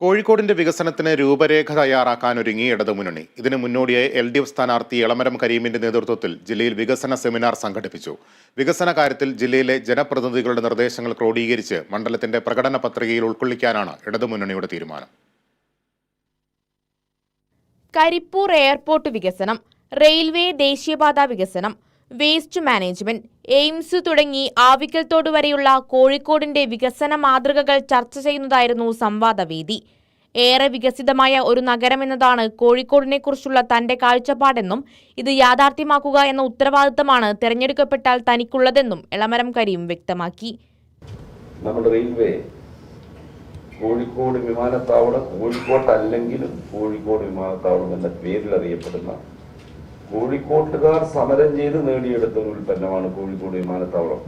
കോഴിക്കോടിന്റെ വികസനത്തിന് രൂപരേഖ തയ്യാറാക്കാൻ ഒരുങ്ങി ഇടതുമുന്നണി ഇതിന് മുന്നോടിയായി എൽ ഡി എഫ് സ്ഥാനാർത്ഥി എളമരം കരീമിന്റെ നേതൃത്വത്തിൽ ജില്ലയിൽ വികസന സെമിനാർ സംഘടിപ്പിച്ചു. വികസന കാര്യത്തിൽ ജില്ലയിലെ ജനപ്രതിനിധികളുടെ നിർദ്ദേശങ്ങൾ ക്രോഡീകരിച്ച് മണ്ഡലത്തിന്റെ പ്രകടന പത്രികയിൽ ഉൾക്കൊള്ളിക്കാനാണ് ഇടതുമുന്നണിയുടെ തീരുമാനം. കരിപ്പൂർ എയർപോർട്ട് വികസനം റെയിൽവേ ദേശീയപാത വികസനം വേസ്റ്റ് മാനേജ്മെന്റ് എയിംസ് തുടങ്ങി ആവിക്കൽത്തോട് വരെയുള്ള കോഴിക്കോടിന്റെ വികസന മാതൃകകൾ ചർച്ച ചെയ്യുന്നതായിരുന്നു സംവാദവേദി ഏറെ വികസിതമായ ഒരു നഗരമെന്നതാണ് കോഴിക്കോടിനെക്കുറിച്ചുള്ള തന്റെ കാഴ്ചപ്പാടെന്നും ഇത് യാഥാർത്ഥ്യമാക്കുക എന്ന ഉത്തരവാദിത്തമാണ് തെരഞ്ഞെടുക്കപ്പെട്ടാൽ തനിക്കുള്ളതെന്നും എളമരം കരീം വ്യക്തമാക്കി. നമ്മുടെ റെയിൽവേ കോഴിക്കോട് വിമാനത്താവളം കോഴിക്കോട്ടല്ലെങ്കിലും കോഴിക്കോട് വിമാനത്താവളം എന്ന പേരിൽ അറിയപ്പെടുന്ന കോഴിക്കോട്ടുകാർ സമരം ചെയ്ത് നേടിയെടുത്ത ഒരു ഉൽപ്പന്നമാണ് കോഴിക്കോട് വിമാനത്താവളം.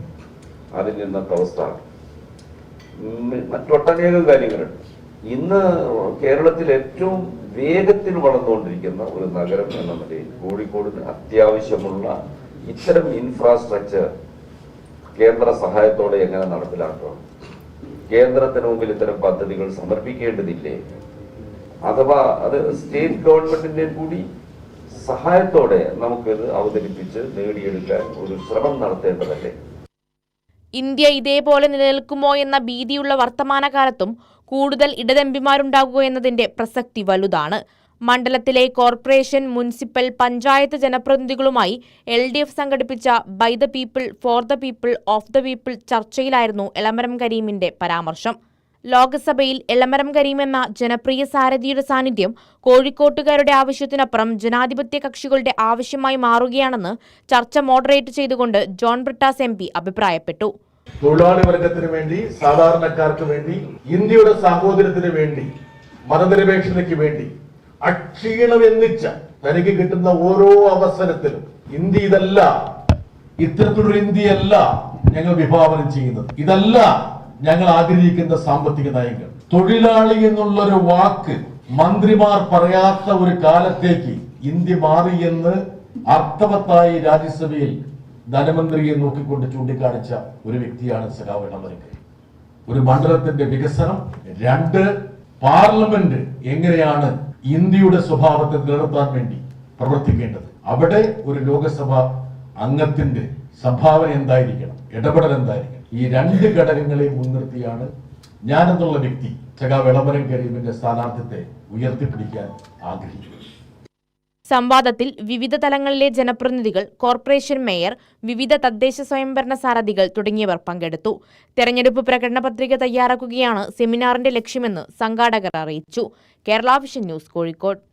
അതിന് ഇന്നത്തെ അവസ്ഥ. മറ്റൊട്ടനേകം കാര്യങ്ങളുണ്ട്. ഇന്ന് കേരളത്തിൽ ഏറ്റവും വേഗത്തിൽ വളർന്നുകൊണ്ടിരിക്കുന്ന ഒരു നഗരം എന്ന നിലയിൽ കോഴിക്കോടിന് അത്യാവശ്യമുള്ള ഇത്തരം ഇൻഫ്രാസ്ട്രക്ചർ കേന്ദ്ര സഹായത്തോടെ എങ്ങനെ നടപ്പിലാക്കണം കേന്ദ്രത്തിന് മുമ്പിൽ ഇത്തരം പദ്ധതികൾ സമർപ്പിക്കേണ്ടതില്ലേ? അഥവാ അത് സ്റ്റേറ്റ് ഗവൺമെന്റിന്റെ കൂടി സഹായത്തോടെ നമുക്കിത് അവതരിപ്പിച്ച് നേടിയെടുക്കാൻ ഒരു ശ്രമം നടത്തേണ്ടതല്ലേ? ഇന്ത്യ ഇതേപോലെ നിലനിൽക്കുമോ എന്ന ഭീതിയുള്ള വർത്തമാനകാലത്തും കൂടുതൽ ഇടതെമ്പിമാരുണ്ടാകുക എന്നതിന്റെ പ്രസക്തി വലുതാണ്. മണ്ഡലത്തിലെ കോർപ്പറേഷൻ മുനിസിപ്പൽ പഞ്ചായത്ത് ജനപ്രതിനിധികളുമായി എൽ ഡി എഫ് സംഘടിപ്പിച്ച by the people for the people of the people ചർച്ചയിലായിരുന്നു Elamaram കരീമിന്റെ പരാമർശം. ലോക്സഭയിൽ എളമരം കരീം എന്ന ജനപ്രിയ സാരഥിയുടെ സാന്നിധ്യം കോഴിക്കോട്ടുകാരുടെ ആവശ്യത്തിനപ്പുറം ജനാധിപത്യ കക്ഷികളുടെ ആവശ്യമായി മാറുകയാണെന്ന് ചർച്ച മോഡറേറ്റ് ചെയ്തുകൊണ്ട് ജോൺ ബ്രിട്ടാസ് എം അഭിപ്രായപ്പെട്ടു. തൊഴിലാളി വർഗത്തിന് വേണ്ടി സാധാരണക്കാർക്ക് വേണ്ടി ഇന്ത്യയുടെ സാഹോദര്യത്തിന് വേണ്ടി മതനിരപേക്ഷതയ്ക്ക് വേണ്ടി അക്ഷീണമെന്നിച്ച തനിക്ക് കിട്ടുന്ന ഓരോ അവസരത്തിലും ഇന്ത്യ ഇതല്ല ഇത്തരത്തിലൊരു ഇന്ത്യയല്ല ഞങ്ങൾ വിഭാവനം ചെയ്യുന്നത്. ഇതല്ല ഞങ്ങൾ ആഗ്രഹിക്കുന്ന സാമ്പത്തിക നയങ്ങൾ. തൊഴിലാളി എന്നുള്ളൊരു വാക്ക് മന്ത്രിമാർ പറയാത്ത ഒരു കാലത്തേക്ക് ഇന്ത്യ മാറി എന്ന് അർത്ഥവത്തായി രാജ്യസഭയിൽ ധനമന്ത്രിയെ നോക്കിക്കൊണ്ട് ചൂണ്ടിക്കാണിച്ച ഒരു വ്യക്തിയാണ് സഖാവ് ഇളമരക്കരി ഒരു മണ്ഡലത്തിന്റെ വികസനം രണ്ട് പാർലമെന്റ് എങ്ങനെയാണ് ഇന്ത്യയുടെ സ്വഭാവത്തെ നിലനിർത്താൻ വേണ്ടി പ്രവർത്തിക്കേണ്ടത്? അവിടെ ഒരു ലോകസഭ അംഗത്തിന്റെ സംഭാവന എന്തായിരിക്കണം? ഇടപെടൽ എന്തായിരിക്കണം? ഈ രണ്ട് ഘടകങ്ങളെ മുൻനിർത്തിയാണ് ഞാനെന്നുള്ള വ്യക്തി ചകാ വിളംബരം കരീമിന്റെ സ്ഥാനാർത്ഥിത്വത്തെ ഉയർത്തിപ്പിടിക്കാൻ ആഗ്രഹിക്കുന്നത് സംവാദത്തിൽ വിവിധ തലങ്ങളിലെ ജനപ്രതിനിധികൾ കോർപ്പറേഷൻ മേയർ വിവിധ തദ്ദേശ സ്വയംഭരണ സാരഥികൾ തുടങ്ങിയവർ പങ്കെടുത്തു. തെരഞ്ഞെടുപ്പ് പ്രകടന പത്രിക തയ്യാറാക്കുകയാണ് സെമിനാറിന്റെ ലക്ഷ്യമെന്ന് സംഘാടകർ അറിയിച്ചു. Kerala vision news Kozhikode.